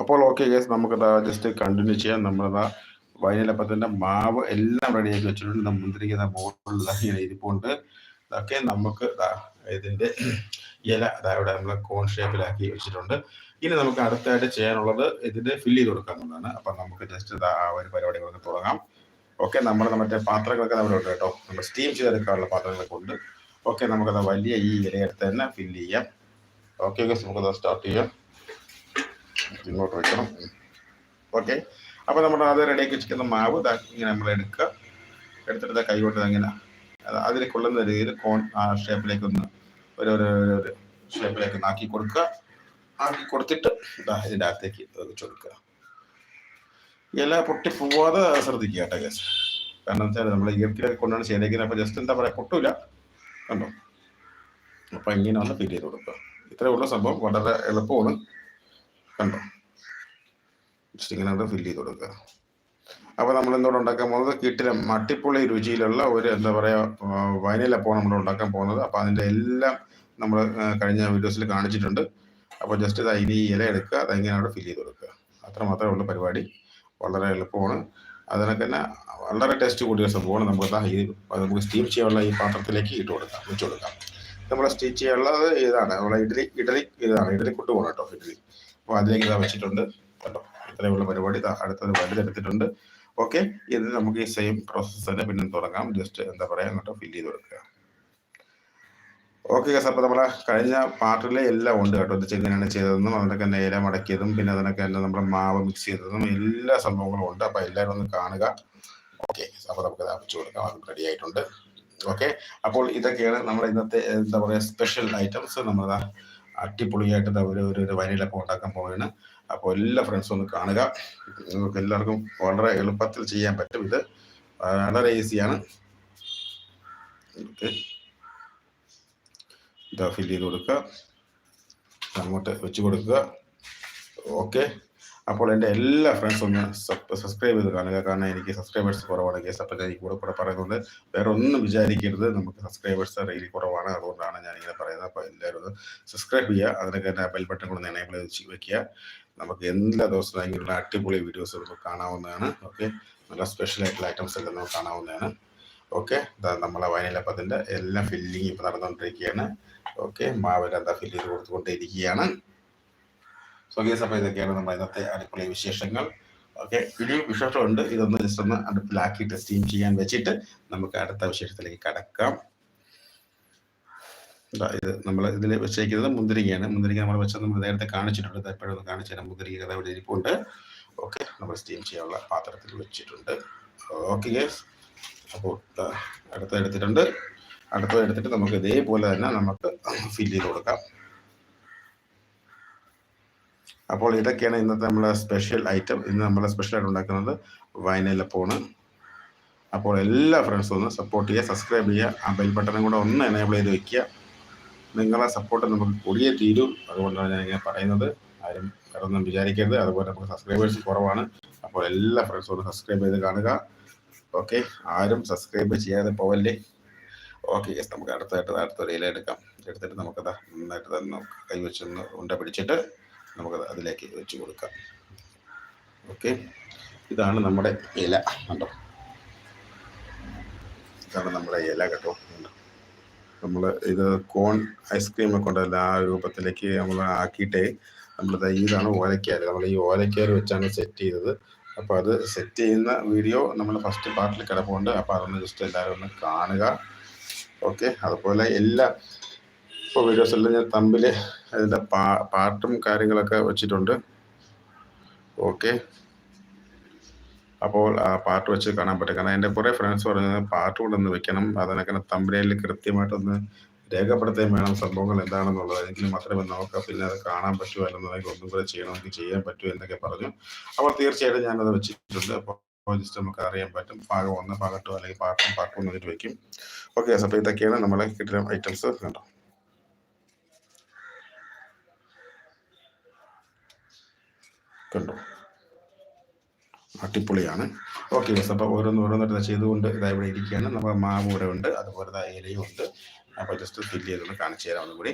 അപ്പോൾ okay guys നമുക്ക് just continue ചെയ്യാം. നമ്മളിതാ വൈനലപ്പത്തിന്റെ മാവ് എല്ലാം റെഡിയാക്കി വെച്ചിട്ടുണ്ട്. മുന്തിരിക്കുന്ന ബോട്ടിൽ ഇങ്ങനെ ഇരിപ്പുണ്ട്. ഇതൊക്കെ നമുക്ക് ഇതിന്റെ ഇല ഇവിടെ നമ്മൾ കോൺ ഷേപ്പിലാക്കി വെച്ചിട്ടുണ്ട്. ഇനി നമുക്ക് അടുത്തായിട്ട് ചെയ്യാനുള്ളത് ഇതിന്റെ ഫില്ല് ചെയ്ത് കൊടുക്കുക എന്നുള്ളതാണ് അപ്പം നമുക്ക് ജസ്റ്റ് ആ ഒരു പരിപാടി നമുക്ക് തുടങ്ങാം. ഓക്കെ നമ്മൾ മറ്റേ പാത്രങ്ങളൊക്കെ നമ്മുടെ ഉണ്ട് കേട്ടോ. നമ്മൾ സ്റ്റീം ചെയ്തെടുക്കാനുള്ള പാത്രങ്ങളൊക്കെ ഉണ്ട്. ഓക്കെ നമുക്കത് വലിയ ഈ ഇലയെടുത്ത് തന്നെ ഫില്ല് ചെയ്യാം. ഓക്കെ ഓക്കെ നമുക്കത് സ്റ്റാർട്ട് ചെയ്യാം. ഇങ്ങോട്ട് വെക്കണം. ഓക്കെ അപ്പോൾ നമ്മൾ അത് റെഡിയാക്കി വെച്ചിരിക്കുന്ന മാവ് ഇങ്ങനെ നമ്മൾ എടുക്കുക. എടുത്തിട്ട് കൈ കൊണ്ട് ഇങ്ങനെ അത് അതിൽ കൊള്ളുന്ന രീതിയിൽ കോൺ ആ ഷേപ്പിലേക്ക് ഒന്ന് ഒരു ഒരു ഒരു- ഷേപ്പിലേക്ക് ആക്കി കൊടുക്കുക. ആക്കി കൊടുത്തിട്ട് ഇതാ ഇതിന്റെ അകത്തേക്ക് വെച്ച് കൊടുക്കുക. ഇല പൊട്ടി പോവാതെ ശ്രദ്ധിക്കുക കേട്ടോ ഗസ് കാരണം വെച്ചാൽ നമ്മൾ ഈർക്കിലൊക്കെ കൊണ്ടാണ് ചെയ്തേക്കുന്നത് അപ്പോൾ ജസ്റ്റ് എന്താ പറയുക പൊട്ടൂല. കണ്ടോ? അപ്പം ഇങ്ങനെ ഒന്ന് ഫിറ്റ് ചെയ്ത് കൊടുക്കുക. ഇത്രയുള്ള സംഭവം. വളരെ എളുപ്പമാണ്. കണ്ടോ? ജസ്റ്റ് ഇങ്ങനെ ഫിൽ ചെയ്ത് കൊടുക്കുക. അപ്പോൾ നമ്മൾ എന്തോടെ ഉണ്ടാക്കാൻ പോകുന്നത്? കിട്ടിലെ മട്ടിപ്പൊളി രുചിയിലുള്ള ഒരു എന്താ പറയുക വൈനലപ്പോൾ നമ്മൾ ഉണ്ടാക്കാൻ പോകുന്നത്. അപ്പോൾ അതിന്റെ എല്ലാം നമ്മൾ കഴിഞ്ഞ വീഡിയോസിൽ കാണിച്ചിട്ടുണ്ട്. അപ്പോൾ ജസ്റ്റ് ഇത് ഈ ഇല എടുക്കുക. അതിങ്ങനെ അവിടെ ഫില്ല് ചെയ്ത് കൊടുക്കുക. അത്ര മാത്രമേ ഉള്ള പരിപാടി. വളരെ എളുപ്പമാണ്. അതിനൊക്കെ തന്നെ വളരെ ടേസ്റ്റ് കൂടിയ സംഭവമാണ്. നമുക്ക് ഈ നമുക്ക് സ്റ്റീം ചെയ്യാനുള്ള ഈ പാത്രത്തിലേക്ക് ഇട്ട് കൊടുക്കാം. വെച്ച് കൊടുക്കാം. നമ്മൾ സ്റ്റീം ചെയ്യാനുള്ളത് ഇതാണ്. നമ്മളെ ഇഡലി ഇഡലി ഇതാണ്. ഇഡലി കൊണ്ടുപോകണം കേട്ടോ ഇഡ്ഡലി അപ്പോൾ അതിലേക്ക് ഇതാ വെച്ചിട്ടുണ്ട്. കേട്ടോ ഇത്രയുള്ള പരിപാടി ദാ അടുത്തൊരു വലുതെടുത്തിട്ടുണ്ട്. ഓക്കെ ഇത് നമുക്ക് ഈ സെയിം പ്രോസസ്സ് തന്നെ പിന്നെ തുടങ്ങാം. ജസ്റ്റ് എന്താ പറയുക കേട്ടോ ഫില്ല് ചെയ്ത് കൊടുക്കുക. ഓക്കെ സാർ അപ്പോൾ നമ്മളെ കഴിഞ്ഞ പാർട്ടിലെ എല്ലാം ഉണ്ട് കേട്ടോ. ഇത് എങ്ങനെയാണ് ചെയ്തതെന്നും അതിനൊക്കെ നേരെ മടക്കിയതും പിന്നെ അതിനൊക്കെ എല്ലാം നമ്മുടെ മാവ് മിക്സ് ചെയ്തതും എല്ലാ സംഭവങ്ങളും ഉണ്ട്. അപ്പോൾ എല്ലാവരും ഒന്ന് കാണുക. ഓക്കെ അപ്പോൾ നമുക്ക് വെച്ച് കൊടുക്കാം. അത് റെഡി ആയിട്ടുണ്ട്. ഓക്കെ അപ്പോൾ ഇതൊക്കെയാണ് നമ്മുടെ ഇന്നത്തെ എന്താ പറയുക സ്പെഷ്യൽ ഐറ്റംസ് നമ്മൾ അടിപൊളിയായിട്ട് ഒരു ഒരു വനിലപ്പം ഉണ്ടാക്കാൻ പോവുകയാണ് അപ്പോൾ എല്ലാ ഫ്രണ്ട്സും ഒന്ന് കാണുക. നിങ്ങൾക്ക് എല്ലാവർക്കും വളരെ എളുപ്പത്തിൽ ചെയ്യാൻ പറ്റും ഇത്. വളരെ ഈസിയാണ് ഓക്കെ ഇതാ ഫില്ല് ചെയ്ത് കൊടുക്കുക. അങ്ങോട്ട് വെച്ച് കൊടുക്കുക. ഓക്കെ അപ്പോൾ എന്റെ എല്ലാ ഫ്രണ്ട്സും ഒന്ന് സബ്സ്ക്രൈബ് ചെയ്ത് കാണുക. കാരണം എനിക്ക് സബ്സ്ക്രൈബേഴ്സ് കുറവാണ്. കേസ് അപ്പം ഞാൻ ഈ കൂടെ കൂടെ പറയുന്നത് വേറെ ഒന്നും വിചാരിക്കരുത്. നമുക്ക് സബ്സ്ക്രൈബേഴ്സ് റെയിലി കുറവാണ്. അതുകൊണ്ടാണ് ഞാൻ പറയുന്നത്. അപ്പോൾ എല്ലാവരും ഒന്ന് സബ്സ്ക്രൈബ് ചെയ്യുക. അതിനൊക്കെ തന്നെ ബെൽ ബട്ടൺ കൂടെ എനേബിൾ ചെയ്ത് വെക്കുക. നമുക്ക് എല്ലാ ദിവസവും ഇങ്ങനെയുള്ള അടിപൊളി വീഡിയോസ് നമുക്ക് കാണാവുന്നതാണ്. ഓക്കെ നല്ല സ്പെഷ്യൽ ആയിട്ടുള്ള ഐറ്റംസ് എല്ലാം നമുക്ക് കാണാവുന്നതാണ്. ഓക്കെ നമ്മളെ വയനിലപ്പത്തിന്റെ എല്ലാം ഫില്ലിങ് ഇപ്പോൾ നടന്നുകൊണ്ടിരിക്കുകയാണ്. ഓക്കെ മാവിലെന്താ ഫില്ല് ചെയ്ത് കൊടുത്തുകൊണ്ടിരിക്കുകയാണ്. സോ സഭ ഇതൊക്കെയാണ് നമ്മുടെ ഇന്നത്തെ അടുക്കള വിശേഷങ്ങൾ. ഓക്കെ ഇനിയും വിശേഷമുണ്ട് ഇതൊന്ന് ജസ്റ്റ് ഒന്ന് അടുപ്പിലാക്കിയിട്ട് സ്റ്റീം ചെയ്യാൻ വെച്ചിട്ട് നമുക്ക് അടുത്ത വിശേഷത്തിലേക്ക് കടക്കാം. ഇത് നമ്മൾ ഇതിൽ വെച്ചേക്കുന്നത് മുന്തിരിങ്ങയാണ്. മുന്തിരിങ്ങ നമ്മൾ വെച്ചത് നമ്മൾ നേരത്തെ കാണിച്ചിട്ടുണ്ട്. എപ്പോഴൊന്ന് കാണിച്ചു തരാം. മുന്തിരിങ്ങ കഥ ഇവിടെ ഇരിപ്പുണ്ട്. ഓക്കെ നമ്മൾ സ്റ്റീം ചെയ്യാനുള്ള പാത്രത്തിൽ വെച്ചിട്ടുണ്ട്. ഓക്കെ ഗേസ് അപ്പോൾ അടുത്ത എടുത്തിട്ടുണ്ട്. അടുത്തത് എടുത്തിട്ട് നമുക്ക് ഇതേപോലെ തന്നെ നമുക്ക് ഫില്ല് ചെയ്ത് കൊടുക്കാം. അപ്പോൾ ഇതൊക്കെയാണ് ഇന്നത്തെ നമ്മുടെ സ്പെഷ്യൽ ഐറ്റം ഇന്ന് നമ്മൾ സ്പെഷ്യൽ ആയിട്ട് ഉണ്ടാക്കുന്നത് വൈനലപ്പോണ് അപ്പോൾ എല്ലാ ഫ്രണ്ട്സും ഒന്ന് സപ്പോർട്ട് ചെയ്യുക സബ്സ്ക്രൈബ് ചെയ്യുക. ആ ബെൽ ബട്ടണും കൂടെ ഒന്ന് എനേബിൾ ചെയ്ത് വെക്കുക. നിങ്ങളെ സപ്പോർട്ട് നമുക്ക് കൂടിയേ തീരും. അതുകൊണ്ടാണ് ഞാൻ ഇങ്ങനെ പറയുന്നത്. ആരും വേറൊന്നും വിചാരിക്കരുത്. അതുപോലെ നമുക്ക് സബ്സ്ക്രൈബേഴ്സ് കുറവാണ്. അപ്പോൾ എല്ലാ ഫ്രണ്ട്സും ഒന്ന് സബ്സ്ക്രൈബ് ചെയ്ത് കാണുക. ഓക്കെ ആരും സബ്സ്ക്രൈബ് ചെയ്യാതെ പോവല്ലേ? ഓക്കെ യെസ് നമുക്ക് അടുത്തായിട്ട് അടുത്തൊരു ഇല എടുക്കാം. എടുത്തിട്ട് നമുക്കത് നന്നായിട്ട് തന്നെ കൈവച്ചൊന്ന് ഉണ്ട പിടിച്ചിട്ട് നമുക്കത് അതിലേക്ക് വെച്ച് കൊടുക്കാം. ഓക്കെ ഇതാണ് നമ്മുടെ ഇല കണ്ടോ? ഇതാണ് നമ്മുടെ ഇല കേട്ടോ. നമ്മൾ ഇത് കോൺ ഐസ്ക്രീം ഒക്കെ ഉണ്ടല്ലോ ആ രൂപത്തിലേക്ക് നമ്മൾ ആക്കിയിട്ട് നമ്മൾ ഇതാണ് ഓലക്കാര് നമ്മൾ ഈ ഓലക്കാര് വെച്ചാണ് സെറ്റ് ചെയ്തത്. അപ്പോൾ അത് സെറ്റ് ചെയ്യുന്ന വീഡിയോ നമ്മൾ ഫസ്റ്റ് പാർട്ടിൽ കിടപ്പുണ്ട്. അപ്പോൾ അതൊന്ന് ജസ്റ്റ് എല്ലാവരും ഒന്ന് കാണുക. ഓക്കെ അതുപോലെ എല്ലാ ഇപ്പോൾ വീഡിയോസ് എല്ലാം ഞാൻ തമ്മിൽ അതിന്റെ പാ പാട്ടും കാര്യങ്ങളൊക്കെ വെച്ചിട്ടുണ്ട്. ഓക്കെ. അപ്പോൾ ആ പാട്ട് വെച്ച് കാണാൻ പറ്റും. കാരണം എന്റെ കുറേ ഫ്രണ്ട്സ് പറഞ്ഞത് പാട്ട് കൂടെ ഒന്ന് വെക്കണം. അതിനൊക്കെ തമ്പനയിൽ കൃത്യമായിട്ടൊന്ന് രേഖപ്പെടുത്തുകയും വേണം സംഭവങ്ങൾ എന്താണെന്നുള്ളത്. എങ്കിലും മാത്രമേ നോക്കാം. പിന്നെ അത് കാണാൻ പറ്റുമോ അല്ലെന്നുണ്ടെങ്കിൽ ഒന്നും കൂടെ ചെയ്യണമെങ്കിൽ ചെയ്യാൻ പറ്റുമോ എന്നൊക്കെ പറഞ്ഞു. അപ്പോൾ തീർച്ചയായിട്ടും ഞാനത് വെച്ചിട്ടുണ്ട്. അപ്പോൾ ജസ്റ്റ് നമുക്ക് അറിയാൻ പറ്റും. ഭാഗം ഒന്ന് ഭാഗം ടു അല്ലെങ്കിൽ പാട്ടും പാട്ടും വെക്കും. ഓക്കെ അപ്പോൾ ഇതൊക്കെയാണ് നമ്മളെ കിട്ടുന്ന ഐറ്റംസ് കണ്ടോ? കേട്ടോ അടിപൊളിയാണ് ഓക്കെ മിസ് അപ്പോൾ ഓരോന്ന് ഓരോന്നിട്ട് ചെയ്തുകൊണ്ട് ഇതാ ഇവിടെ ഇരിക്കുകയാണ്. നമ്മൾ മാമൂര ഉണ്ട് അതുപോലെ ഇതാ ഇലയും ഉണ്ട്. അപ്പോൾ ജസ്റ്റ് ഫില്ല് ചെയ്തുകൊണ്ട് കാണിച്ചു തരാം ഒന്നുകൂടി.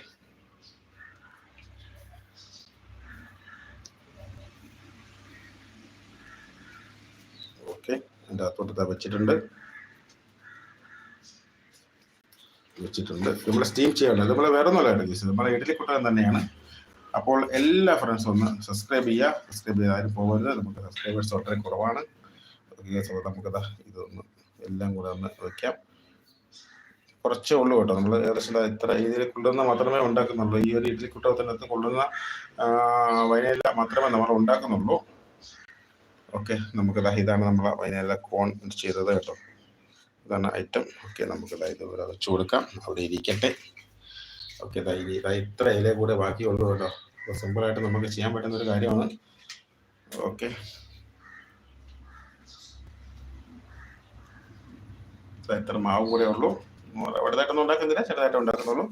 ഓക്കെ എന്റെ അകത്തോട്ട് വെച്ചിട്ടുണ്ട്. വെച്ചിട്ടുണ്ട്. നമ്മൾ സ്റ്റീം ചെയ്യണം നമ്മൾ വേറെ ഒന്നുമല്ല കേട്ടോ നമ്മൾ ഇഡ്ഡലി കുട്ടകം തന്നെയാണ്. അപ്പോൾ എല്ലാ ഫ്രണ്ട്സും ഒന്ന് സബ്സ്ക്രൈബ് ചെയ്യുക സബ്സ്ക്രൈബ് ചെയ്താലും പോകരുത് നമുക്ക് സബ്സ്ക്രൈബേഴ്സ് വളരെ കുറവാണ്. നമുക്കത് ഇതൊന്ന് എല്ലാം കൂടെ ഒന്ന് വയ്ക്കാം കുറച്ചേ ഉള്ളൂ കേട്ടോ. നമ്മൾ ഏകദേശം ഇത്ര രീതിയിൽ കൊള്ളുന്ന മാത്രമേ ഉണ്ടാക്കുന്നുള്ളൂ. ഈ ഒരു ഇഡ്ഡലി കുട്ടകത്തിനകത്ത് കൊള്ളുന്ന വൈനയില മാത്രമേ നമ്മൾ ഉണ്ടാക്കുന്നുള്ളൂ. ഓക്കെ നമുക്കത് ഇതാണ് നമ്മൾ വൈനയില കോൺ ചെയ്തത് കേട്ടോ. ഇതാണ് ഐറ്റം ഓക്കെ നമുക്ക് ഇത് വെച്ച് കൊടുക്കാം അവിടെ ഇരിക്കട്ടെ. ഓക്കെ ഇനി ഇതാ ഇത്ര ഇല കൂടെ ബാക്കിയുള്ളൂ കേട്ടോ. അപ്പോൾ സിമ്പിളായിട്ട് നമുക്ക് ചെയ്യാൻ പറ്റുന്ന ഒരു കാര്യമാണ്. ഓക്കെ. ഇത്ര മാവ് കൂടെ ഉള്ളൂ. വലുതായിട്ടൊന്നും ഉണ്ടാക്കുന്നില്ല ചെറുതായിട്ട് ഉണ്ടാക്കുന്നുള്ളൂ.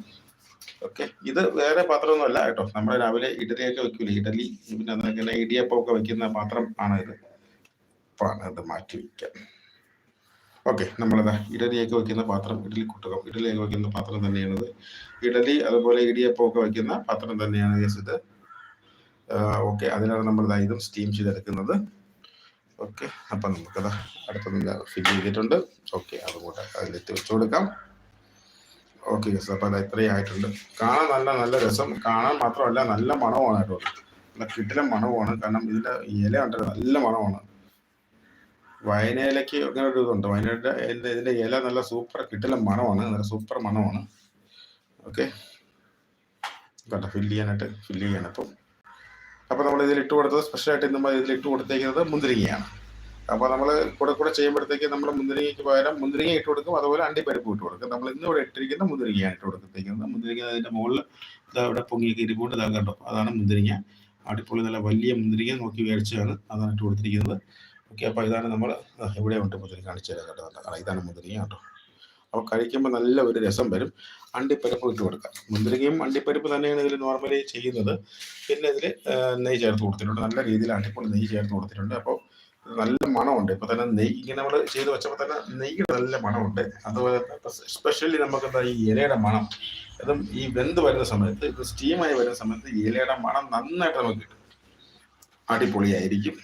ഓക്കെ. ഇത് വേറെ പാത്രമൊന്നും അല്ല കേട്ടോ. നമ്മൾ രാവിലെ ഇഡലിയൊക്കെ വെക്കൂലേ? ഇഡലി പിന്നെ ഇടിയപ്പം ഒക്കെ വെക്കുന്ന പാത്രം ആണ് ഇത്? അത് മാറ്റി വയ്ക്കാം ഓക്കെ നമ്മളതാ ഇഡലിയൊക്കെ വെക്കുന്ന പാത്രം ഇഡലി കുട്ടകം. ഇഡലിയൊക്കെ വെക്കുന്ന പാത്രം തന്നെയാണിത്. ഇഡലി അതുപോലെ ഇടിയപ്പം ഒക്കെ വെക്കുന്ന പാത്രം തന്നെയാണ് യെസ് ഇത്. ഓക്കെ അതിനാണ് നമ്മൾ ഇതും സ്റ്റീം ചെയ്തെടുക്കുന്നത്. ഓക്കെ അപ്പം നമുക്കത് അടുത്തത് ഫിൽ ചെയ്തിട്ടുണ്ട്. ഓക്കെ അതുകൂടെ അതിലെത്തി വെച്ചു കൊടുക്കാം. ഓക്കെ യെസ് അപ്പം അത് ഇത്രയും ആയിട്ടുണ്ട്. കാണാൻ നല്ല നല്ല രസം. കാണാൻ മാത്രമല്ല നല്ല മണമാണ് കേട്ടോ നല്ല കിട്ടിലെ മണമാണ് കാരണം ഇതിന്റെ ഇല കണ്ടത് നല്ല മണമാണ്. വയനയിലേക്ക് അങ്ങനെ ഒരു ഇതുണ്ട്. വയനയുടെ ഇതിന്റെ ഇല നല്ല സൂപ്പർ കിട്ടില്ല മണമാണ്. നല്ല സൂപ്പർ മണമാണ്. ഓക്കെ കേട്ടോ ഫില്ല് ചെയ്യാനായിട്ട് ഫില്ല് ചെയ്യണം അപ്പം. അപ്പോൾ നമ്മൾ ഇതിൽ ഇട്ട് കൊടുത്തത് സ്പെഷ്യലായിട്ട് നമ്മൾ ഇതിൽ ഇട്ട് കൊടുത്തേക്കുന്നത് മുന്തിരിങ്ങയാണ്. അപ്പോൾ നമ്മൾ കൂടെ കൂടെ ചെയ്യുമ്പോഴത്തേക്ക് നമ്മൾ മുന്തിരിങ്ങയ്ക്ക് പകരം മുന്തിരിങ്ങ ഇട്ട് കൊടുക്കും. അതുപോലെ അണ്ടിപ്പരിപ്പ് ഇട്ട് കൊടുക്കും. നമ്മൾ ഇന്ന് ഇവിടെ ഇട്ടിരിക്കുന്ന മുന്തിരിങ്ങയാണ് ഇട്ട് കൊടുത്തേക്കുന്നത്. മുന്തിരിങ്ങ അതിന്റെ മുകളിൽ ഇവിടെ പൊങ്ങിയൊക്കെ ഇരിപ്പുണ്ട്. ഇതാ കണ്ടോ? അതാണ് മുന്തിരിങ്ങ. അടിപൊളി നല്ല വലിയ മുന്തിരിങ്ങ നോക്കി മേടിച്ചാണ് അതാണ് ഇട്ട് കൊടുത്തിരിക്കുന്നത്. ഓക്കെ അപ്പോൾ ഇതാണ് നമ്മൾ ഇവിടെ ഉണ്ട് മുതിരി കാണിച്ചു തരാം കേട്ടോ. ഇതാണ് മുതിരിങ്ങ കേട്ടോ. അപ്പോൾ കഴിക്കുമ്പോൾ നല്ല ഒരു രസം വരും. അണ്ടിപ്പരിപ്പ് ഇട്ട് കൊടുക്കാം. മുന്തിരിങ്ങയും അണ്ടിപ്പരിപ്പ് തന്നെയാണ് ഇതിൽ നോർമലി ചെയ്യുന്നത്. പിന്നെ ഇതിൽ നെയ്യ് ചേർത്ത് കൊടുത്തിട്ടുണ്ട്. നല്ല രീതിയിൽ അണ്ടിപ്പൊളി നെയ്യ് ചേർത്ത് കൊടുത്തിട്ടുണ്ട്. അപ്പോൾ നല്ല മണമുണ്ട്. ഇപ്പോൾ തന്നെ നെയ്യ് ഇങ്ങനെ നമ്മൾ ചെയ്ത് വെച്ചപ്പോൾ തന്നെ നെയ്യ് നല്ല മണമുണ്ട്. അതുപോലെ സ്പെഷ്യലി നമുക്ക് എന്താ ഈ ഇലയുടെ മണം. അതും ഈ വെന്ത് വരുന്ന സമയത്ത് ഇത് സ്റ്റീമായി വരുന്ന സമയത്ത് ഇലയുടെ മണം നന്നായിട്ട് നമുക്ക് കിട്ടും. അടിപൊളിയായിരിക്കും.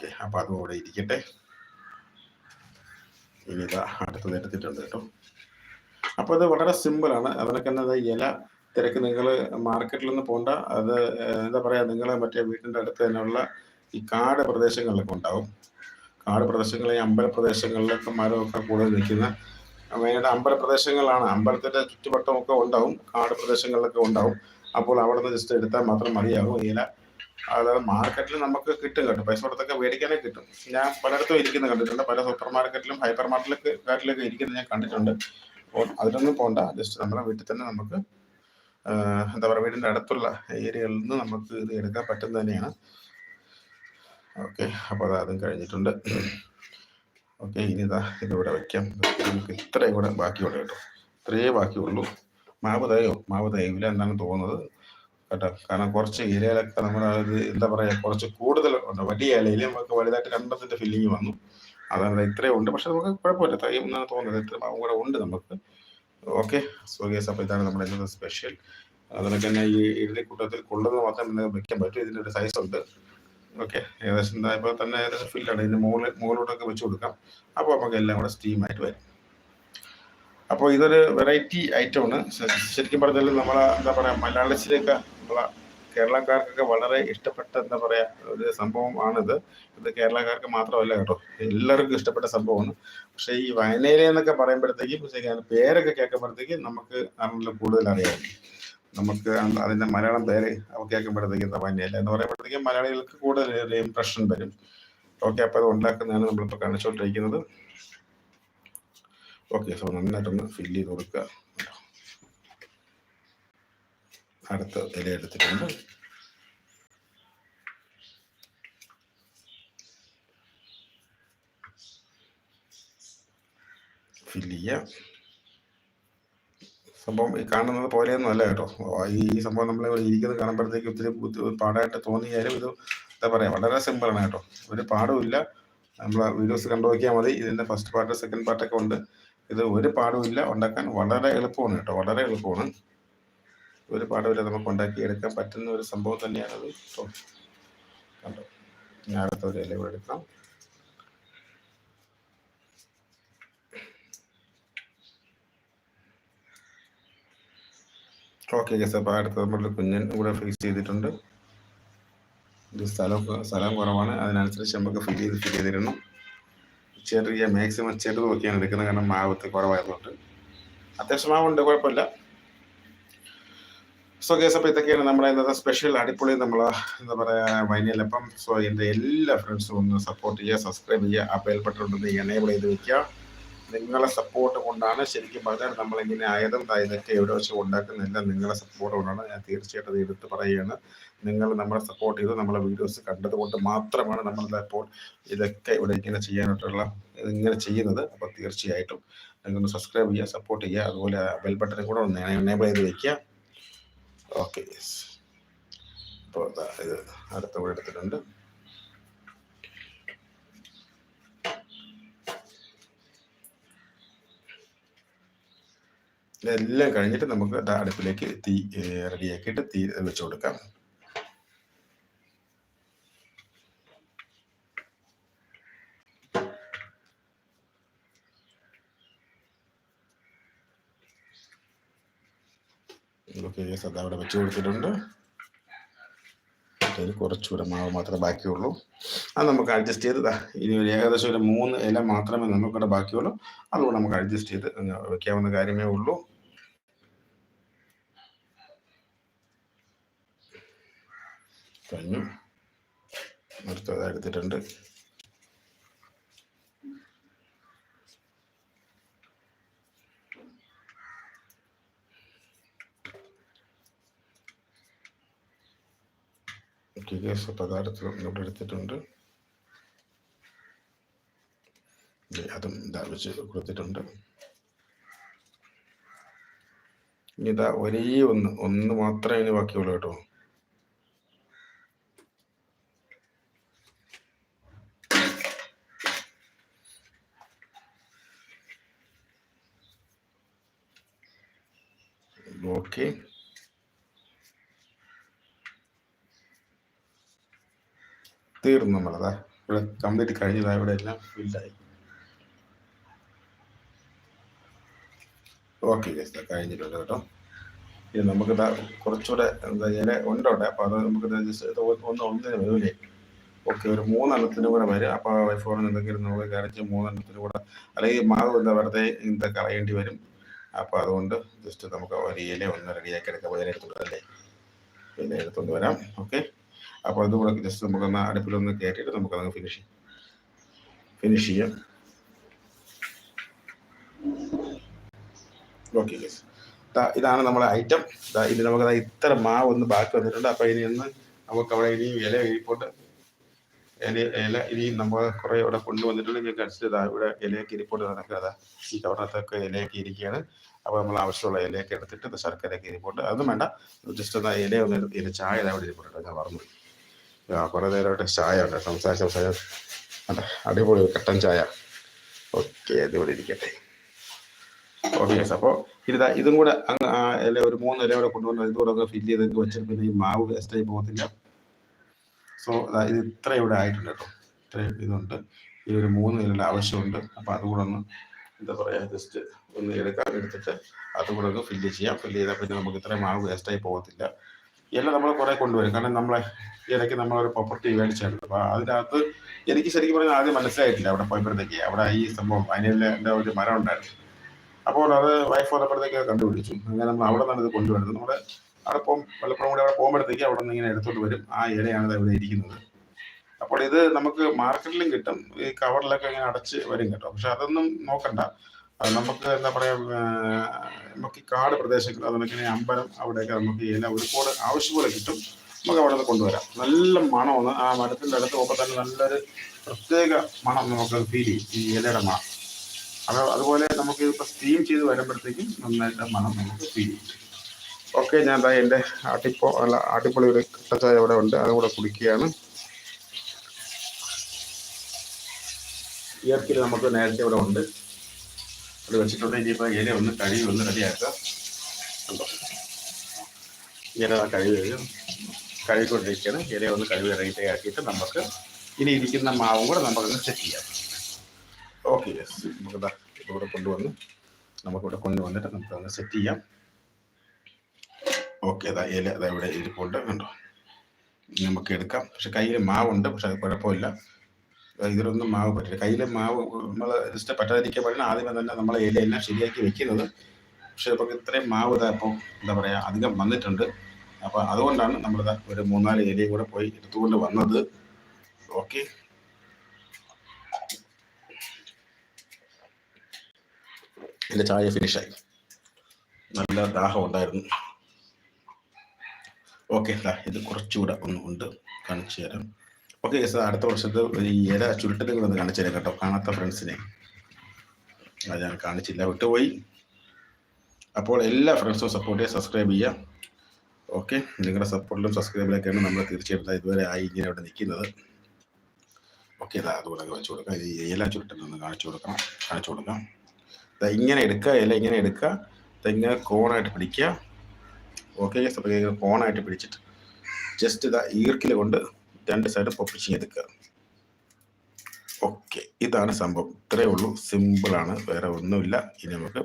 ഓക്കെ അപ്പൊ അതും അവിടെ ഇരിക്കട്ടെ. ഇനി ഇതാ അടുത്തത് എടുത്തിട്ടുണ്ട് കേട്ടോ. അപ്പോൾ ഇത് വളരെ സിമ്പിളാണ് അതിനൊക്കെ തന്നെ ഇല തിരക്ക് നിങ്ങൾ മാർക്കറ്റിലൊന്നും പോണ്ട. അത് എന്താ പറയാ നിങ്ങൾ മറ്റേ വീട്ടിന്റെ അടുത്ത് തന്നെയുള്ള ഈ കാട് പ്രദേശങ്ങളിലൊക്കെ ഉണ്ടാവും. കാട് പ്രദേശങ്ങളിൽ അമ്പല പ്രദേശങ്ങളിലൊക്കെ മരമൊക്കെ കൂടുതൽ നിൽക്കുന്ന മെയിനായിട്ട് അമ്പല പ്രദേശങ്ങളാണ്. അമ്പലത്തിന്റെ ചുറ്റുവട്ടമൊക്കെ ഉണ്ടാവും കാട് പ്രദേശങ്ങളിലൊക്കെ ഉണ്ടാവും. അപ്പോൾ അവിടെ നിന്ന് ജസ്റ്റ് എടുത്താൽ മാത്രം മതിയാകും ഇല. അതായത് മാർക്കറ്റിൽ നമുക്ക് കിട്ടും കേട്ടോ. പൈസ കൊടുത്തൊക്കെ മേടിക്കാനേ കിട്ടും. ഞാൻ പലയിടത്തും ഇരിക്കുന്നത് കണ്ടിട്ടുണ്ട്. പല സൂപ്പർ മാർക്കറ്റിലും ഹൈപ്പർ മാർക്കറ്റിലൊക്കെ കാട്ടിലൊക്കെ ഇരിക്കുന്നത് ഞാൻ കണ്ടിട്ടുണ്ട്. അപ്പോൾ അതിലൊന്നും പോകണ്ട ജസ്റ്റ് നമ്മുടെ വീട്ടിൽ തന്നെ നമുക്ക് എന്താ പറയുക വീടിന്റെ അടുത്തുള്ള ഏരിയകളിൽ നിന്ന് നമുക്ക് ഇത് എടുക്കാൻ പറ്റുന്ന തന്നെയാണ്. ഓക്കെ. അപ്പോൾ അത് അതും കഴിഞ്ഞിട്ടുണ്ട്. ഓക്കെ. ഇനി ഇതാ ഇതിവിടെ വയ്ക്കാം നമുക്ക് ഇത്രയും കൂടെ ബാക്കിയുള്ളൂ കേട്ടോ. ഇത്രയേ ബാക്കിയുള്ളൂ. മാവ് തയോ? മാവ് തയ്യൂല എന്നാണ് തോന്നുന്നത്. കേട്ടോ. കാരണം കുറച്ച് ഇലയിലൊക്കെ നമ്മുടെ ഇത് എന്താ പറയുക കുറച്ച് കൂടുതൽ ഉണ്ട്? വലിയ ഇലയിൽ നമുക്ക് വലുതായിട്ട് കണ്ടതിന്റെ ഫില്ലിങ് വന്നു. അതാണ് ഇത്രയും ഉണ്ട്. പക്ഷെ നമുക്ക് കുഴപ്പമില്ല. തയ്യും എന്നാണ് തോന്നുന്നത്. ഇത്ര മാവും കൂടെ ഉണ്ട് നമുക്ക്. ഓക്കെ. സോ അപ്പൊ അപ്പോൾ ഇതാണ് നമ്മുടെ ഇന്നത്തെ സ്പെഷ്യൽ അതിനൊക്കെ തന്നെ ഈ ഇഡലി കൂട്ടത്തിൽ കൊള്ളുന്നത് മാത്രം വെക്കാൻ പറ്റും. ഇതിന്റെ ഒരു സൈസ് ഉണ്ട്. ഓക്കെ. ഏകദേശം ഇപ്പൊ തന്നെ ഏകദേശം ഫില്ലാണ് ഇതിന് മുകളിൽ മുകളിലോട്ടൊക്കെ വെച്ച് കൊടുക്കാം. അപ്പോൾ നമുക്ക് എല്ലാം കൂടെ സ്റ്റീം ആയിട്ട് വരും. അപ്പോൾ ഇതൊരു വെറൈറ്റി ഐറ്റമാണ് ശരിക്കും പറഞ്ഞാൽ നമ്മളെ എന്താ പറയുക മലയാളത്തിലേക്ക് നമ്മളെ കേരളക്കാർക്കൊക്കെ വളരെ ഇഷ്ടപ്പെട്ട എന്താ പറയുക ഒരു സംഭവമാണിത് ഇത് കേരളക്കാർക്ക് മാത്രമല്ല കേട്ടോ എല്ലാവർക്കും ഇഷ്ടപ്പെട്ട സംഭവമാണ്. പക്ഷേ ഈ വയനയിലെ എന്നൊക്കെ പറയുമ്പോഴത്തേക്കും പേരൊക്കെ കേൾക്കുമ്പോഴത്തേക്കും നമുക്ക് ആണല്ലോ കൂടുതൽ അറിയാം. നമുക്ക് അതിന്റെ മലയാളം പേര് കേൾക്കുമ്പോഴത്തേക്കും വയനയില എന്ന് പറയുമ്പോഴത്തേക്കും മലയാളികൾക്ക് കൂടുതൽ ഒരു ഇംപ്രഷൻ വരും. ഓക്കെ അപ്പോൾ അത് ഉണ്ടാക്കുന്നതാണ് നമ്മളിപ്പോൾ കാണിച്ചുകൊണ്ടിരിക്കുന്നത് ഓക്കെ സോ നന്നായിട്ടൊന്ന് ഫില്ല് ചെയ്ത് കൊടുക്കുക. അടുത്ത ഇല എടുത്തിട്ടുണ്ട് ഫില്ല് സംഭവം ഈ കാണുന്നത് പോലെയൊന്നും അല്ല കേട്ടോ. ഈ സംഭവം നമ്മൾ ഇരിക്കുന്നത് കാണുമ്പോഴത്തേക്ക് ഒത്തിരി പാടായിട്ട് തോന്നിയാലും ഇത് എന്താ പറയുക വളരെ സിമ്പിളാണ് കേട്ടോ. ഒരു പാടുമില്ല നമ്മൾ വീഡിയോസ് കണ്ടു നോക്കിയാൽ മതി. ഇതിന്റെ ഫസ്റ്റ് പാർട്ട് സെക്കൻഡ് പാർട്ടൊക്കെ ഉണ്ട്. ഇത് ഒരു പാടുമില്ല ഉണ്ടാക്കാൻ വളരെ എളുപ്പമാണ് കേട്ടോ. വളരെ എളുപ്പമാണ്. ഒരു പാഠമില്ല നമുക്ക് ഉണ്ടാക്കിയെടുക്കാൻ പറ്റുന്ന ഒരു സംഭവം തന്നെയാണത് സോ കണ്ടോ? ഞാൻ അടുത്ത ഒരു എടുക്കാം. ഓക്കെ ഗസ് അപ്പോൾ അടുത്ത കുഞ്ഞൻ ഇവിടെ ഫിക്സ് ചെയ്തിട്ടുണ്ട്. ഇത് സ്ഥലം സ്ഥലം കുറവാണ്. അതിനനുസരിച്ച് നമുക്ക് ഫിൽ ചെയ്ത് ഫിൽ ചെയ്തിരുന്നു ചെറിയ മാക്സിമം ചെറുത് നോക്കിയാണ് എടുക്കുന്നത്. കാരണം മാവത്ത് കുറവായതുകൊണ്ട്. അത്യാവശ്യം മാവുണ്ട് കുഴപ്പമില്ല. സോ കേസ് അപ്പോൾ ഇതൊക്കെയാണ് നമ്മുടെ ഇന്നത്തെ സ്പെഷ്യൽ അടിപൊളി നമ്മൾ എന്താ പറയുക വൈനിയലപ്പം സോ എന്റെ എല്ലാ ഫ്രണ്ട്സും ഒന്ന് സപ്പോർട്ട് ചെയ്യുക സബ്സ്ക്രൈബ് ചെയ്യുക ആ ബെൽ ബട്ടൺ ഉണ്ടെന്ന് എനേബിൾ ചെയ്ത് വെക്കുക. നിങ്ങളെ സപ്പോർട്ട് കൊണ്ടാണ് ശരിക്കും പറഞ്ഞാൽ നമ്മളിങ്ങനെ ആയതും ഇതൊക്കെ എവിടെ വെച്ച് ഉണ്ടാക്കുന്നില്ല നിങ്ങളെ സപ്പോർട്ട് കൊണ്ടാണ് ഞാൻ തീർച്ചയായിട്ടും എടുത്ത് പറയുകയാണ്. നിങ്ങൾ നമ്മളെ സപ്പോർട്ട് ചെയ്ത് നമ്മളെ വീഡിയോസ് കണ്ടത് കൊണ്ട് മാത്രമാണ് നമ്മൾ ഇപ്പോൾ ഇതൊക്കെ ഇവിടെ ഇങ്ങനെ ചെയ്യാനായിട്ടുള്ള ഇങ്ങനെ ചെയ്യുന്നത്. അപ്പോൾ തീർച്ചയായിട്ടും നിങ്ങൾ സബ്സ്ക്രൈബ് ചെയ്യുക സപ്പോർട്ട് ചെയ്യുക. അതുപോലെ ബെൽ ബട്ടൺ കൂടെ ഒന്ന് എനേബിൾ ചെയ്ത് വെക്കുക. ഓക്കെ യെസ് അപ്പോൾ ഇത് അടുത്ത കൂടെ എടുത്തിട്ടുണ്ട്. എല്ലാം കഴിഞ്ഞിട്ട് നമുക്ക് അടുപ്പിലേക്ക് തീ റെഡിയാക്കിയിട്ട് തീ വെച്ച് കൊടുക്കാം. ഓക്കെ അത് അവിടെ വെച്ച് കൊടുത്തിട്ടുണ്ട്. അതിൽ കുറച്ചുകൂടെ മാവ് മാത്രമേ ബാക്കിയുള്ളൂ. അത് നമുക്ക് അഡ്ജസ്റ്റ് ചെയ്ത് ഇനി ഒരു ഏകദേശം ഒരു മൂന്ന് ഇല മാത്രമേ നമുക്കിവിടെ ബാക്കിയുള്ളൂ. അതുകൊണ്ട് നമുക്ക് അഡ്ജസ്റ്റ് ചെയ്ത് വെക്കാവുന്ന കാര്യമേ ഉള്ളൂ. കഴിഞ്ഞു. അടുത്തത് എടുത്തിട്ടുണ്ട്. കേസ് പദാർത്ഥം ഇവിടെ എടുത്തിട്ടുണ്ട് അതും ഇതാ വെച്ച് കൊടുത്തിട്ടുണ്ട്. ഇതാ ഒരേ ഒന്ന് ഒന്ന് മാത്രമേ ഇനി ബാക്കിയുള്ളൂ കേട്ടോ. ഓക്കെ. തീർന്നു നമ്മളതാ. ഇവിടെ കംപ്ലീറ്റ് കഴിഞ്ഞതാ ഇവിടെ എല്ലാം ഫില്ലായി ഓക്കെ ഗസ് കഴിഞ്ഞിട്ടുണ്ട് കേട്ടോ. ഇത് നമുക്ക് കുറച്ചുകൂടെ എന്താ ഇല ഉണ്ടോട്ടെ? അപ്പോൾ അത് നമുക്ക് ജസ്റ്റ് ഒന്ന് ഒന്നിന് വരൂലേ ഓക്കെ ഒരു മൂന്നെണ്ണത്തിന് കൂടെ വരും. അപ്പോൾ വൈഫോണിൽ എന്തെങ്കിലും നമുക്ക് കരച്ച് മൂന്നെണ്ണത്തിന് കൂടെ അല്ലെങ്കിൽ മാവ് എന്താ വെറുതെ എന്താ കളയേണ്ടി വരും. അപ്പോൾ അതുകൊണ്ട് ജസ്റ്റ് നമുക്ക് ഒരു ഇല ഒന്ന് റെഡിയാക്കി എടുക്കാം. ഇല എടുത്തുകൊണ്ട് അല്ലേ? ഇല എടുത്തുകൊണ്ട് വരാം. ഓക്കെ അപ്പോൾ അതുകൂടെ ജസ്റ്റ് നമുക്കൊന്ന് അടുപ്പിലൊന്ന് കയറ്റിയിട്ട് നമുക്കതങ്ങ് ഫിനിഷ് ചെയ്യാം. ഫിനിഷ് ചെയ്യാം. ഓക്കെ ഗസ് ഇതാണ് നമ്മുടെ ഐറ്റം ഇനി നമുക്ക് ഇത്ര മാവ് ഒന്ന് ബാക്കി വന്നിട്ടുണ്ട്. അപ്പോൾ ഇനി ഒന്ന് നമുക്ക് അവിടെ ഇനിയും ഇല എഴുതിപ്പോട്ട് ഇല ഇല ഇനി നമ്മൾ കുറേ ഇവിടെ കൊണ്ടുവന്നിട്ടുണ്ട്. ഞാൻ കഴിച്ചിട്ട് ഇവിടെ ഇലയൊക്കെ ഇരിപ്പോട്ട് നടക്കുക ഈ കവറിനകത്തൊക്കെ ഇലയൊക്കെ ഇരിക്കുകയാണ്. അപ്പോൾ നമ്മൾ ആവശ്യമുള്ള ഇലയൊക്കെ എടുത്തിട്ട് ശർക്കരയൊക്കെ ഇരിപ്പോട്ട് അതൊന്നും വേണ്ട. ജസ്റ്റ് ഒന്ന് ഇല ഒന്ന് ഇല ചായ അവിടെ ഇരിപ്പോട്ടെ ഞാൻ പറഞ്ഞു കുറേ നേരമായിട്ട് ചായ ഉണ്ട് സംസാരിച്ച സംസാരിച്ച അതെ അടിപൊളി കട്ടൻ ചായ. ഓക്കെ അടിപൊളി ഇരിക്കട്ടെ. ഓക്കെ അപ്പോൾ ഇതാ ഇതും കൂടെ അങ്ങ് ഇല ഒരു മൂന്ന് ഇല കൂടെ കൊണ്ടുവന്ന് ഇതും കൂടെ ഫില്ല് ചെയ്ത് വെച്ചാൽ പിന്നെ ഈ മാവ് വേസ്റ്റായി പോകത്തില്ല. സോ ഇത് ഇത്ര ഇവിടെ ആയിട്ടുണ്ട് കേട്ടോ. ഇത്രയും ഇതുണ്ട്. ഈ ഒരു മൂന്ന് ഇലയുടെ ആവശ്യമുണ്ട്. അപ്പോൾ അതുകൂടെ ഒന്ന് എന്താ പറയുക ജസ്റ്റ് ഒന്ന് എടുക്കാൻ എടുത്തിട്ട് അതുകൂടെ ഒന്ന് ഫില്ല് ചെയ്യാം. ഫില്ല് ചെയ്താൽ പിന്നെ നമുക്ക് ഇത്രയും മാവ് വേസ്റ്റായി പോകത്തില്ല. ഇല നമ്മളെ കുറെ കൊണ്ടുവരും. കാരണം നമ്മളെ ഇടയ്ക്ക് നമ്മളൊരു പ്രോപ്പർട്ടി മേടിച്ചായിരുന്നു അപ്പൊ അതിനകത്ത് എനിക്ക് ശരിക്കും പറഞ്ഞാൽ ആദ്യം മനസ്സിലായിട്ടില്ല അവിടെ പോയപ്പോഴത്തേക്ക്. അവിടെ ഈ സംഭവം അതിന്റെ ഒരു മരം ഉണ്ടായിരുന്നു. അപ്പോൾ അത് വൈഫ് വന്നപ്പോഴത്തേക്ക് കണ്ടുപിടിച്ചു. അങ്ങനെ നമ്മൾ അവിടെ നിന്നാണ് ഇത് കൊണ്ടുവരുന്നത്. നമ്മുടെ അവിടെ പോകും വല്ലപ്പോഴും കൂടി അവിടെ പോകുമ്പോഴത്തേക്ക് അവിടെ നിന്ന് ഇങ്ങനെ എടുത്തോണ്ട് വരും. ആ ഇലയാണ് ഇവിടെ ഇരിക്കുന്നത്. അപ്പോൾ ഇത് നമുക്ക് മാർക്കറ്റിലും കിട്ടും. ഈ കവറിലൊക്കെ ഇങ്ങനെ അടച്ച് വരും കേട്ടോ. പക്ഷെ അതൊന്നും നോക്കണ്ട. നമുക്ക് എന്താ പറയാ നമുക്ക് കാട് പ്രദേശങ്ങൾ അതുപോലെ അമ്പലം അവിടെയൊക്കെ നമുക്ക് ഇല ഒരുപാട് ആവശ്യപോലെ കിട്ടും. നമുക്ക് അവിടെ നിന്ന് കൊണ്ടുവരാം. നല്ല മണമാണ് ആ മരത്തിന്റെ അടുത്ത് പോകുമ്പോൾ തന്നെ നല്ലൊരു പ്രത്യേക മണം നമുക്ക് ഫീൽ ചെയ്യും ഈ ഇലയുടെ മണം. അത് അതുപോലെ നമുക്ക് ഇപ്പോൾ സ്റ്റീം ചെയ്ത് വരുമ്പോഴത്തേക്കും നന്നായിട്ട് മണം നമുക്ക് ഫീൽ ചെയ്യും. ഓക്കെ ഞാൻ എന്താ എന്റെ ആട്ടിപ്പോ അല്ല ആട്ടിപ്പൊളി ഒരു കട്ടച്ചായ ഇവിടെ ഉണ്ട്. അതുകൂടെ കുടിക്കുകയാണ്. ഇയർക്കിൽ നമുക്ക് നേരത്തെ ഇവിടെ ഉണ്ട്. അത് വെച്ചിട്ടുണ്ട്. ഇനിയിപ്പോൾ ഇല ഒന്ന് കഴുകി ഒന്ന് റെഡിയാക്കുക ഇല കഴുകി വരും കഴുകിക്കൊണ്ടിരിക്കുകയാണ്. ഇല ഒന്ന് കഴുകി റെഡി ആക്കിയിട്ട് നമുക്ക് ഇനി ഇരിക്കുന്ന മാവും കൂടെ നമുക്കൊന്ന് സെറ്റ് ചെയ്യാം. ഓക്കെ യെസ് നമുക്ക് ഇവിടെ കൊണ്ടുവന്ന് നമുക്കിവിടെ കൊണ്ടുവന്നിട്ട് നമുക്കൊന്ന് സെറ്റ് ചെയ്യാം. ഓക്കെ അതാ ഇല അതാ ഇവിടെ ഇരിപ്പുണ്ട്. കണ്ടോ? നമുക്ക് എടുക്കാം. പക്ഷെ കയ്യിൽ മാവുണ്ട് പക്ഷെ അത് കുഴപ്പമില്ല. ഇതിലൊന്നും മാവ് പറ്റില്ല. കയ്യിൽ മാവ് നമ്മൾ ജസ്റ്റ് പറ്റാതിരിക്കാൻ പാടില്ല. ആദ്യമേ തന്നെ നമ്മൾ ഇലയെല്ലാം ശരിയാക്കി വെക്കുന്നത്. പക്ഷേ നമുക്ക് ഇത്രയും മാവ് ഇതാ ഇപ്പോൾ എന്താ പറയുക അധികം വന്നിട്ടുണ്ട്. അപ്പോൾ അതുകൊണ്ടാണ് നമ്മൾ ഒരു മൂന്നാൽ ഇലയും കൂടെ പോയി എടുത്തുകൊണ്ട് വന്നത്. ഓക്കെ. എന്റെ ചായ ഫിനിഷായി നല്ല ദാഹം ഉണ്ടായിരുന്നു. ഓക്കെ ഇത് കുറച്ചുകൂടെ ഒന്നുകൊണ്ട് കാണിച്ചു തരാം. ഓക്കെ സാർ അടുത്ത വർഷത്തെ ഈ ഇല ചുരുട്ടലുകൾ ഒന്ന് കാണിച്ചു തരാം കേട്ടോ. കാണാത്ത ഫ്രണ്ട്സിനെ അത് ഞാൻ കാണിച്ചില്ല. വിട്ടുപോയി. അപ്പോൾ എല്ലാ ഫ്രണ്ട്സും സപ്പോർട്ട് ചെയ്യുക സബ്സ്ക്രൈബ് ചെയ്യുക. ഓക്കെ നിങ്ങളുടെ സപ്പോർട്ടിലും സബ്സ്ക്രൈബിലൊക്കെയാണ് നമ്മൾ തീർച്ചയായിട്ടും ഇതുവരെ ആയി ഇങ്ങനെ അവിടെ നിൽക്കുന്നത്. ഓക്കെ ഇതാ അതുകൂടെ വെച്ച് കൊടുക്കാം. ഈ ഇല ചുരുട്ടലൊന്ന് കാണിച്ചു കൊടുക്കണം കാണിച്ചു കൊടുക്കാം. ഇങ്ങനെ എടുക്കുക ഇല ഇങ്ങനെ എടുക്കുക. ഇങ്ങനെ കോണായിട്ട് പിടിക്കുക. ഓക്കെ കോണായിട്ട് പിടിച്ചിട്ട് ജസ്റ്റ് ഇതാ ഈർക്കിൽ കൊണ്ട് രണ്ട് സൈഡ് പൊപ്പിച്ച് എടുക്കുക ഓക്കെ ഇതാണ് സംഭവം. ഇത്രയേ ഉള്ളൂ. സിമ്പിളാണ് വേറെ ഒന്നുമില്ല. ഇനി നമുക്ക്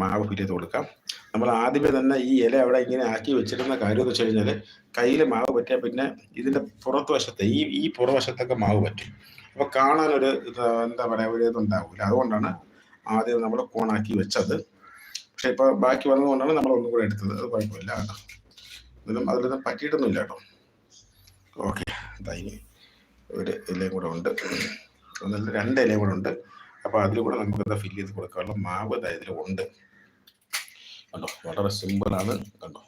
മാവ് ചെയ്ത് കൊടുക്കാം. നമ്മൾ ആദ്യമേ തന്നെ ഈ ഇല അവിടെ ഇങ്ങനെ ആക്കി വെച്ചിരുന്ന കാര്യം എന്ന് വെച്ച് കഴിഞ്ഞാൽ കയ്യിൽ മാവ് പറ്റിയാൽ പിന്നെ ഇതിന്റെ പുറത്ത് വശത്തെ ഈ ഈ പുറവശത്തൊക്കെ മാവ് പറ്റും. അപ്പോൾ കാണാനൊരു എന്താ പറയുക ഒരു ഇതുണ്ടാവില്ല അതുകൊണ്ടാണ് ആദ്യം നമ്മൾ കോണാക്കി വെച്ചത്. പക്ഷെ ഇപ്പോൾ ബാക്കി വന്നതുകൊണ്ടാണ് നമ്മൾ ഒന്നും കൂടെ എടുത്തത്. അത് കുഴപ്പമില്ല ഇതിലും അതിലൊന്നും പറ്റിയിട്ടൊന്നുമില്ല കേട്ടോ. ഓക്കെ ഇനി ഒരു ഇലയും കൂടെ ഉണ്ട്. ഒന്നല്ല രണ്ട് ഇലയും കൂടെ ഉണ്ട്. അപ്പോൾ അതിൽ കൂടെ നമുക്ക് എന്താ ഫില്ല് ചെയ്ത് കൊടുക്കാനുള്ള മാവ് ഇതിൽ ഉണ്ട്. കണ്ടോ? വളരെ സിമ്പിളാണ് കണ്ടോ?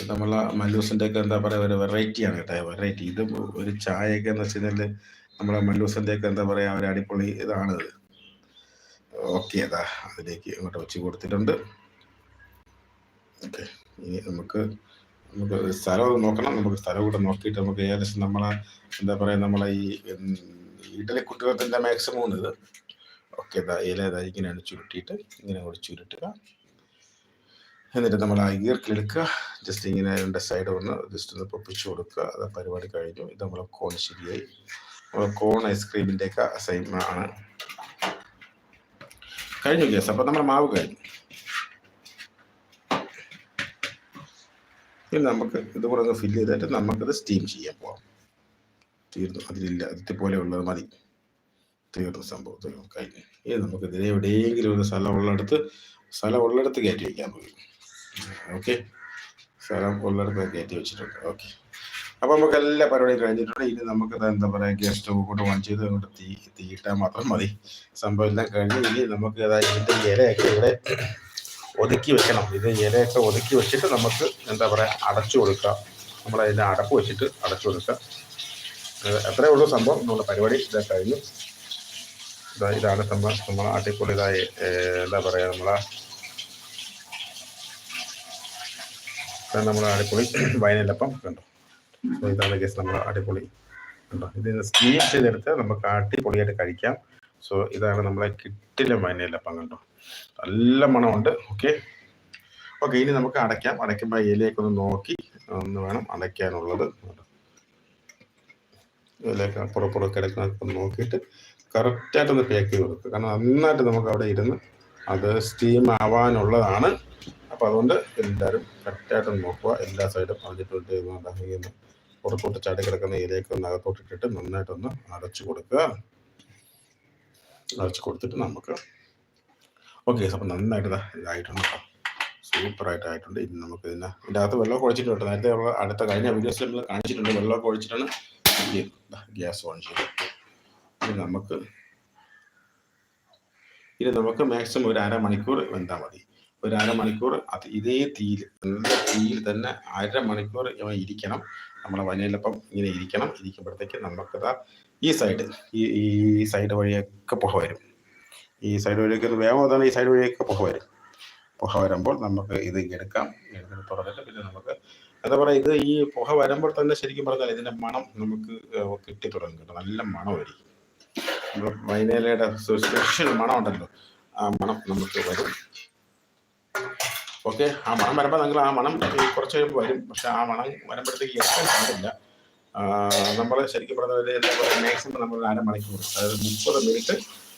ഇത് നമ്മളെ മല്ലൂസിന്റെ ഒക്കെ എന്താ പറയുക ഒരു വെറൈറ്റിയാണ് കേട്ടോ. വെറൈറ്റി ഇത് ഒരു ചായയൊക്കെ എന്ന് വെച്ച് കഴിഞ്ഞാൽ നമ്മളെ മല്ലൂസിന്റെ ഒക്കെ എന്താ പറയുക ഒരു അടിപൊളി ഇതാണ് ഇത്. ഓക്കെ അതാ അതിലേക്ക് ഇങ്ങോട്ട് വെച്ച് കൊടുത്തിട്ടുണ്ട്. ഓക്കെ ഇനി നമുക്ക് നമുക്ക് സ്ഥലം നോക്കണം. നമുക്ക് സ്ഥലം കൂടെ നോക്കിയിട്ട് നമുക്ക് ഏകദേശം നമ്മളെ എന്താ പറയുക നമ്മളെ ഈ ഇഡലി കുട്ടികളത്തിന്റെ മാക്സിമം ഇത്. ഓക്കെ ഇതാ ഇല ഇതാ ഇങ്ങനെയാണ് ചുരുട്ടിയിട്ട് ഇങ്ങനെ കൂടി ചുരുട്ടുക. എന്നിട്ട് നമ്മൾ ആ ഈർക്കിലെടുക്കുക ജസ്റ്റ് ഇങ്ങനെ രണ്ട് സൈഡ് ഒന്ന് ജസ്റ്റ് ഒന്ന് പൊപ്പിച്ചു കൊടുക്കുക. അത് പരിപാടി കഴിഞ്ഞു. ഇത് നമ്മളെ കോൺ ശരിയായി. നമ്മളെ കോൺ ഐസ്ക്രീമിന്റെയൊക്കെ സൈമാണ് കഴിഞ്ഞു ഗ്യാസ് അപ്പം നമ്മൾ മാവ് കഴിഞ്ഞു. ഇനി നമുക്ക് ഇത് ഒന്ന് ഫില്ല് ചെയ്തിട്ട് നമുക്കത് സ്റ്റീം ചെയ്യാൻ പോവാം. തീർന്നു. അതിലില്ല. അതിത്തെ പോലെ ഉള്ളത് മതി. തീർന്നു സംഭവം. കഴിഞ്ഞു. ഇനി നമുക്ക് ഇതിനെ എവിടെയെങ്കിലും ഒരു സ്ഥലം ഉള്ളിടത്ത് സ്ഥലം ഉള്ളിടത്ത് കയറ്റി വയ്ക്കാൻ പോയി. ഓക്കെ? സ്ഥലം ഉള്ളിടത്ത് കയറ്റി വെച്ചിട്ടുണ്ട്. ഓക്കെ. അപ്പോൾ നമുക്ക് എല്ലാ പരിപാടിയും കഴിഞ്ഞിട്ടുണ്ട്. ഇനി നമുക്ക് എന്താ പറയുക ഗ്യാസ് സ്റ്റവ് കൂടെ ഓൺ ചെയ്ത് അങ്ങോട്ട് തീ തീയിട്ടാൽ മാത്രം മതി. സംഭവം എല്ലാം കഴിഞ്ഞ് ഇനി നമുക്ക് അതായത് ഇതിന്റെ ഇലയൊക്കെ ഇവിടെ ഒതുക്കി വെക്കണം. ഇത് ഇലയൊക്കെ ഒതുക്കി വെച്ചിട്ട് നമുക്ക് എന്താ പറയുക അടച്ചു കൊടുക്കാം. നമ്മൾ അതിന്റെ അടപ്പ് വെച്ചിട്ട് അടച്ചു കൊടുക്കുക അത്രയേ അത്രേ ഉള്ളൂ സംഭവം. നമ്മുടെ പരിപാടി ഇതാ കഴിഞ്ഞു. ഇതാ ഇതാണ് സംഭവം. നമ്മൾ അടിപൊളി ഇതായി ഏഹ് എന്താ പറയുക നമ്മളെ നമ്മളെ അടിപൊളി വയനലപ്പം കണ്ടു? ഇതാണ് കേസ് നമ്മളെ അടിപൊളി കണ്ടോ? ഇത് സ്റ്റീം ചെയ്തെടുത്ത് നമുക്ക് അടിപൊളിയായിട്ട് കഴിക്കാം. സോ ഇതാണ് നമ്മളെ കിട്ടിലും വയനലപ്പം കണ്ടോ? നല്ല മണമുണ്ട്. ഓക്കെ. ഓക്കെ ഇനി നമുക്ക് അടയ്ക്കാം. അടയ്ക്കുമ്പോൾ ഇലയൊക്കെ ഒന്ന് നോക്കി ഒന്ന് വേണം അടയ്ക്കാനുള്ളത്. ഇതിലേക്ക് കിടക്കുന്ന ഒന്ന് നോക്കിയിട്ട് കറക്റ്റായിട്ടൊന്ന് പാക്ക് ചെയ്ത് കൊടുക്കുക. കാരണം നന്നായിട്ട് നമുക്ക് അവിടെ ഇരുന്ന് അത് സ്റ്റീം ആവാനുള്ളതാണ്. അപ്പോൾ അതുകൊണ്ട് എല്ലാവരും കറക്റ്റായിട്ടൊന്ന് നോക്കുക. എല്ലാ സൈഡും അതിട്ട് ഇങ്ങനെ പുറത്തോട്ട് ചാടി കിടക്കുന്ന ഇലയൊക്കെ ഒന്ന് അകത്തോട്ട് ഇട്ടിട്ട് നന്നായിട്ടൊന്ന് അടച്ചു കൊടുക്കുക. അടച്ചു കൊടുത്തിട്ട് നമുക്ക് ഓക്കെ അപ്പം നന്നായിട്ട് ഇതായിട്ടുണ്ട് കേട്ടോ സൂപ്പറായിട്ട് ആയിട്ടുണ്ട് ഇനി നമുക്ക് ഇതിന് ഇതിന്റെ അകത്ത് വെള്ളം കുഴച്ചിട്ട് കേട്ടോ നേരത്തെ അടുത്ത കഴിഞ്ഞ വീഡിയോസിൽ നമ്മൾ കാണിച്ചിട്ടുണ്ട് വെള്ളം ഒഴിച്ചിട്ടാണ്. ഗ്യാസ് ഓൺ ചെയ്തത് ഇനി നമുക്ക് ഇനി നമുക്ക് മാക്സിമം ഒരു അര മണിക്കൂർ വെന്താൽ മതി. ഒരു അരമണിക്കൂർ അത് ഇതേ തീയിൽ നല്ല തീയിൽ തന്നെ അരമണിക്കൂർ മണിക്കൂർ ഇരിക്കണം. നമ്മളെ വനയിലപ്പം ഇങ്ങനെ ഇരിക്കണം. ഇരിക്കുമ്പോഴത്തേക്ക് നമുക്കിതാ ഈ സൈഡ് ഈ ഈ സൈഡ് വഴിയൊക്കെ പുക വരും. ഈ സൈഡ് വഴിയൊക്കെ ഒന്ന് വേഗം അതാണ് ഈ സൈഡ് വഴിയൊക്കെ പുക വരും. പുക വരുമ്പോൾ നമുക്ക് ഇത് എടുക്കാം. എടുത്തിട്ട് തുറന്നിട്ട് പിന്നെ നമുക്ക് എന്താ പറയുക ഇത് ഈ പുക വരുമ്പോൾ തന്നെ ശരിക്കും പറഞ്ഞാൽ ഇതിന്റെ മണം നമുക്ക് കിട്ടി തുടങ്ങും കേട്ടോ. നല്ല മണമായിരിക്കും നമ്മൾ വൈനയിലയുടെ സ്പെഷ്യൽ മണം ഉണ്ടല്ലോ ആ മണം നമുക്ക് വരും. ഓക്കെ ആ മണം വരുമ്പോൾ നിങ്ങൾ ആ മണം കുറച്ച് കഴിയുമ്പോൾ വരും. പക്ഷെ ആ മണം വരുമ്പോഴത്തേക്ക് എത്താൻ പാടില്ല നമ്മൾ ശരിക്കും പറഞ്ഞാൽ എന്താ പറയുക മാക്സിമം നമ്മൾ അര അരമണിക്കൂർ അതായത് മുപ്പത് മിനിറ്റ്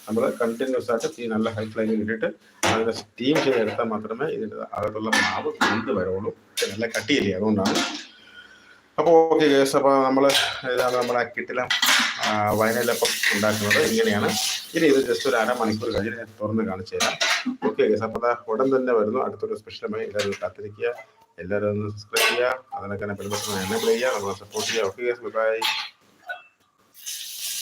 നമ്മൾ കണ്ടിന്യൂസ് ആയിട്ട് തീ നല്ല ഹൈ ഫ്ലെയിമിൽ ഇട്ടിട്ട് അതിനെ സ്റ്റീം ചെയ്തെടുത്താൽ മാത്രമേ ഇതിന്റെ അകത്തുള്ള മാവ് വെന്ത് വരുള്ളൂ നല്ല കട്ടിയില്ലേ അതുകൊണ്ടാണ്. അപ്പോൾ ഓക്കെ കേസ് അപ്പോൾ നമ്മൾ ഇതാണ് നമ്മുടെ കിട്ടില വയനയിലപ്പം ഉണ്ടാക്കുന്നത്. ഇങ്ങനെയാണ്. ഇനി ഇത് ജസ്റ്റ് ഒരു അരമണിക്കൂർ കഴിഞ്ഞ് ഞാൻ തുറന്ന് കാണിച്ചു തരാം. ഓക്കെ കേസ് അപ്പോൾ ഉടൻ തന്നെ വരുന്നു. അടുത്തൊരു സ്പെഷ്യലുമായി എല്ലാവരും കാത്തിരിക്കുക. എല്ലാവരും ഒന്ന് സബ്സ്ക്രൈബ് ചെയ്യുക. അതിനൊക്കെ ബെൽബട്ടൺ എന്നെ ചെയ്യുക. നമ്മളെ സപ്പോർട്ട് ചെയ്യുക. Okay case by